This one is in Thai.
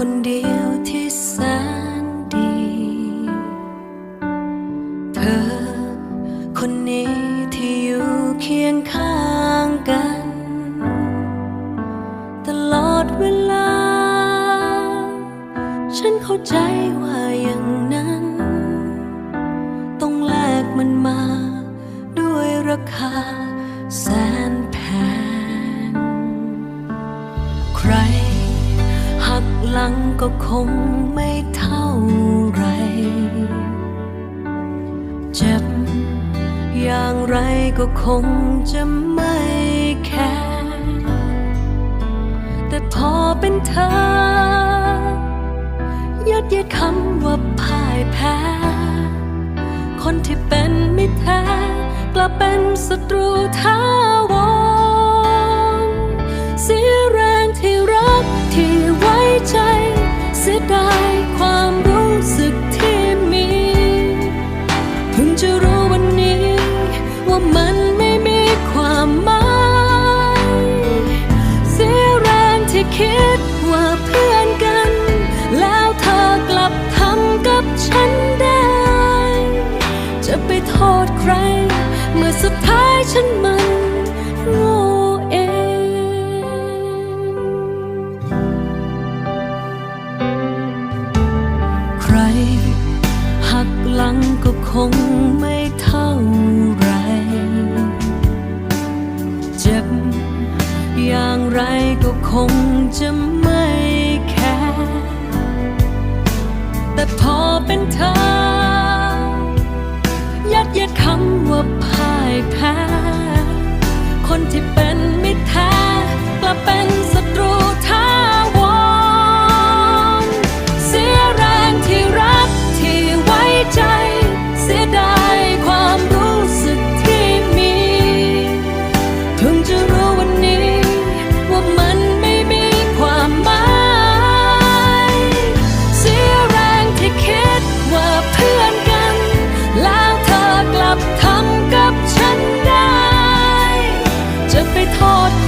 คนเดียวที่แสนดี เธอ คนนี้ที่อยู่เคียงข้างกัน ตลอดเวลา ฉันเข้าใจว่าอย่างนั้น ต้องแลกมันมา ด้วยราคาแสนแพง ใคร ลังก็คงไม่เท่าไร เจ็บอย่างไรก็คงจะไม่แคร์แต่พอเป็นเธอ ยัดเยียดคำว่าพ่ายแพ้ คนที่เป็นไมิตรแท้กลับเป็นศัตรูท้าวเสีย เพิ่ งไม่เท่าไรเจ็บอย่างไรก็คงจะไม่แคร์แต่พอเป็นเธอ taught